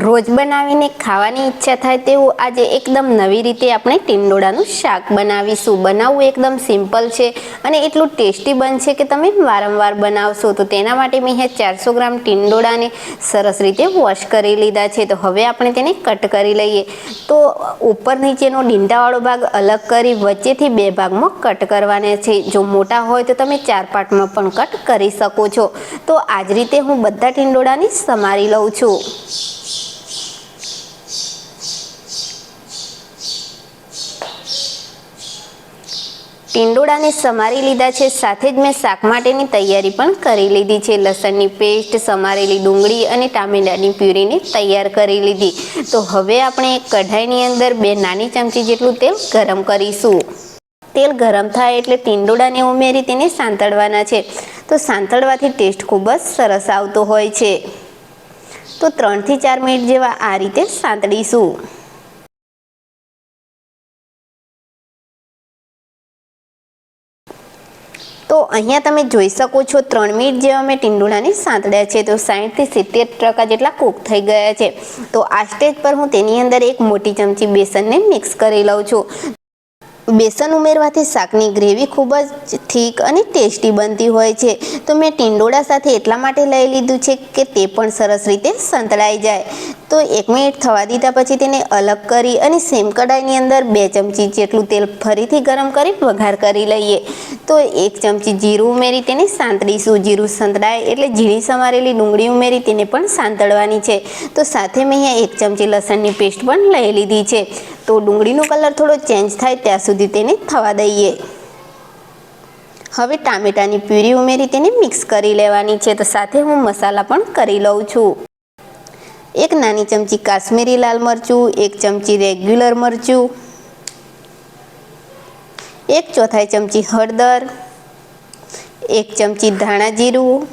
રોજ બનાવીને ખાવાની ઈચ્છા થાય તેવું આજે એકદમ નવી રીતે આપણે ટીંડોળાનું શાક બનાવીશું. બનાવવું એકદમ સિમ્પલ છે અને એટલું ટેસ્ટી બનશે કે તમે વારંવાર બનાવશો. તો તેના માટે મેં અહીંયા ચારસો ગ્રામ ટીંડોળાને સરસ રીતે વોશ કરી લીધા છે. તો હવે આપણે તેને કટ કરી લઈએ. તો ઉપર નીચેનો ડીંડાવાળો ભાગ અલગ કરી વચ્ચેથી બે ભાગમાં કટ કરવાના છે. જો મોટા હોય તો તમે ચાર પાર્ટમાં પણ કટ કરી શકો છો. તો આ જ રીતે હું બધા ટીંડોળાને સમારી લઉં છું. ટીંડોળાને સમારી લીધા છે. સાથે જ મેં શાક માટેની તૈયારી પણ કરી લીધી છે. લસણની પેસ્ટ, સમારેલી ડુંગળી અને ટામેટાની પ્યુરીને તૈયાર કરી લીધી. તો હવે આપણે કઢાઈની અંદર બે નાની ચમચી જેટલું તેલ ગરમ કરીશું. તેલ ગરમ થાય એટલે ટીંડોળાને ઉમેરી તેને સાંતળવાના છે. તો સાંતળવાથી ટેસ્ટ ખૂબ જ સરસ આવતો હોય છે. તો ત્રણથી ચાર મિનિટ જેવા આ રીતે સાંતળીશું. તો અહીંયા તમે જોઈ શકો છો ત્રણ મિનિટ જેવા મેં ટીંડોળાને સાંતળ્યા છે. તો સાઠથી સિત્તેર ટકા જેટલા કૂક થઈ ગયા છે. તો આ સ્ટેજ પર હું તેની અંદર એક મોટી ચમચી બેસનને મિક્સ કરી લઉં છું. બેસન ઉમેરવાથી શાકની ગ્રેવી ખૂબ જ ઠીક અને ટેસ્ટી બનતી હોય છે. તો મેં ટીંડોળા સાથે એટલા માટે લઈ લીધું છે કે તે પણ સરસ રીતે સંતળાઈ જાય. તો એક મિનિટ થવા દીધા પછી તેને અલગ કરી અને સેમ કડાઈની અંદર બે ચમચી જેટલું તેલ ફરીથી ગરમ કરી વઘાર કરી લઈએ. તો એક ચમચી જીરું ઉમેરી તેને સાંતળીશું જીરું સંતળાય એટલે ઝીણી સમારેલી ડુંગળી ઉમેરી તેને પણ સાંતળવાની છે. તો સાથે મેં અહીંયા એક ચમચી લસણની પેસ્ટ પણ લઈ લીધી છે. તો ડુંગળીનો કલર થોડો ચેન્જ થાય ત્યાં સુધી તેને થવા દઈએ. હવે ટામેટાની પ્યુરી ઉમેરી તેને મિક્સ કરી લેવાની છે, તો સાથે હું મસાલા પણ કરી લઉં છું. એક નાની ચમચી કાશ્મીરી લાલ મરચું, એક ચમચી રેગ્યુલર મરચું, એક ચોથાઈ ચમચી હળદર, એક ચમચી ધાણા જીરું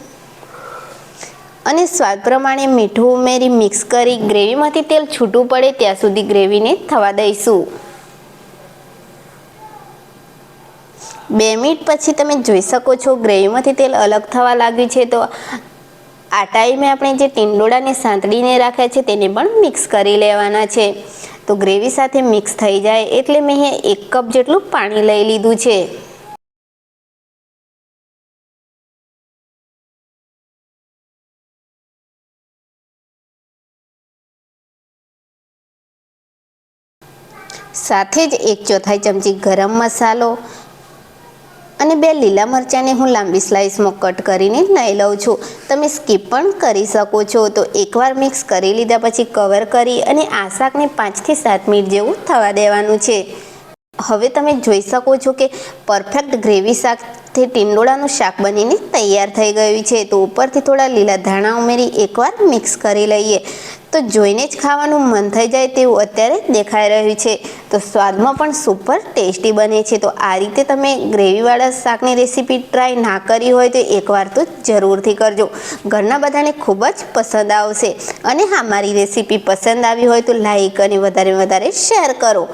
અને સ્વાદ પ્રમાણે મીઠું ઉમેરી મિક્સ કરી ગ્રેવીમાંથી તેલ છૂટું પડે ત્યાં સુધી ગ્રેવીને થવા દઈશું. બે મિનિટ પછી તમે જોઈ શકો છો ગ્રેવીમાંથી તેલ અલગ થવા લાગ્યું છે તો આ ટાઈમે આપણે જે ટીંડોળાને સાંતળીને રાખ્યા છે તેને પણ મિક્સ કરી લેવાના છે. તો ગ્રેવી સાથે મિક્સ થઈ જાય એટલે મેં એક કપ જેટલું પાણી લઈ લીધું છે. સાથે જ એક ચોથાઈ ચમચી ગરમ મસાલો અને બે લીલા મરચાંને હું લાંબી સ્લાઇસમાં કટ કરીને લઈ લઉં છું. તમે સ્કીપ પણ કરી શકો છો. તો એકવાર મિક્સ કરી લીધા પછી કવર કરી અને આ શાકને પાંચથી સાત મિનિટ જેવું થવા દેવાનું છે. હવે તમે જોઈ શકો છો કે પરફેક્ટ ગ્રેવી શાકથી ટીંડોળાનું શાક બનીને તૈયાર થઈ ગયું છે. તો ઉપરથી થોડા લીલા ધાણા ઉમેરી એકવાર મિક્સ કરી લઈએ. તો જોઈને જ ખાવાનું મન થઈ જાય તેવું અત્યારે દેખાઈ રહ્યું છે. તો સ્વાદમાં પણ સુપર ટેસ્ટી બને છે. તો આ રીતે તમે ગ્રેવીવાળા શાકની રેસીપી ટ્રાય ના કરી હોય તો એકવાર તો જરૂરથી કરજો. ઘરના બધાને ખૂબ જ પસંદ આવશે. અને હા, મારી રેસીપી પસંદ આવી હોય તો લાઈક અને વધારે વધારે શેર કરો.